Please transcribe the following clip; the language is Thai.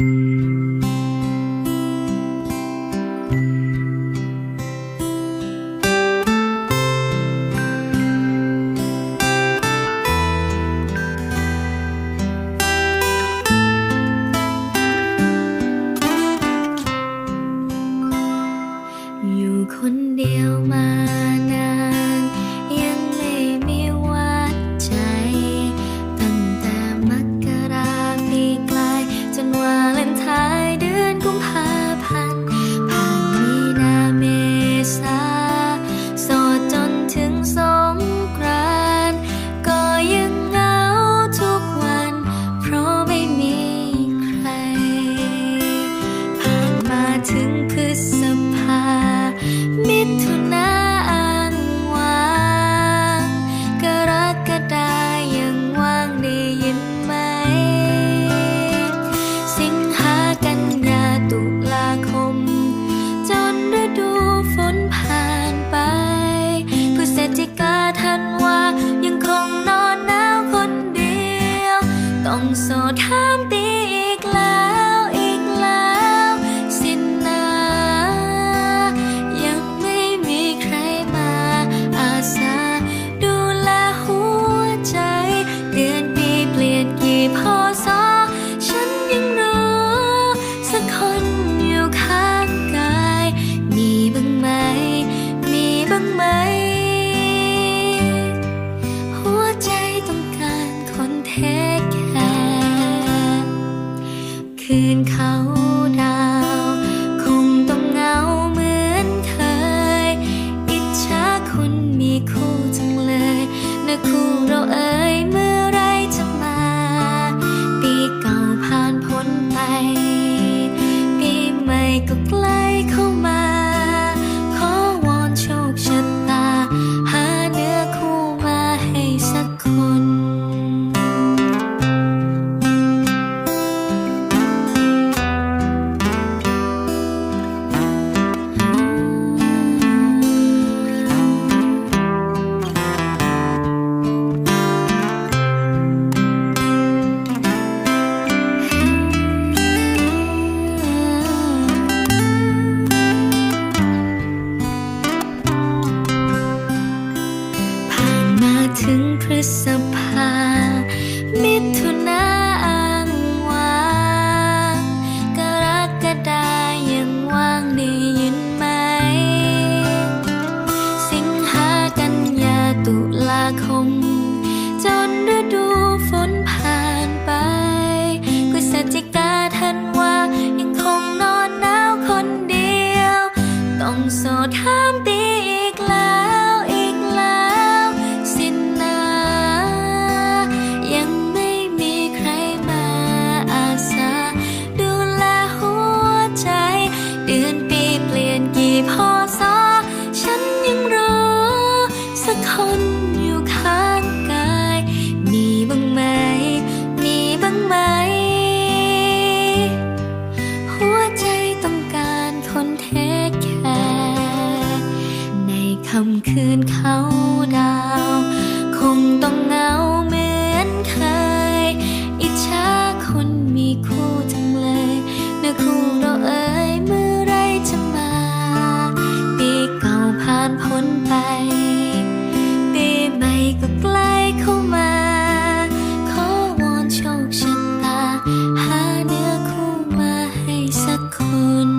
อ คืนเขาดาว คงต้องเหงาเหมือนเคย อิจฉาคนมีคู่จังเลยนะคู่เราเอ่ยเมื่อไรจะมา ปีเก่าผ่านพ้นไป ปีใหม่ก็ใกล้เข้ามา ขอวอนโชคชะตา หาเนื้อคู่มาให้สักคน ษภา มิถุนาอ้างว้างกรกฎายังว่างได้ยินไหม สิงหากันยาตุลาคม จนฤดูฝนผ่าน ทำคืนเขาดาว คงต้องเหงาเหมือนเคย อิจฉาคนมีคู่จังเลยนะคู่เราเอ่ยเมื่อไรจะมา ปีเก่าผ่านพ้นไป ปีใหม่ก็ใกล้เข้ามา ขอวอนโชคชะตา หาเนื้อคู่มาให้สักคน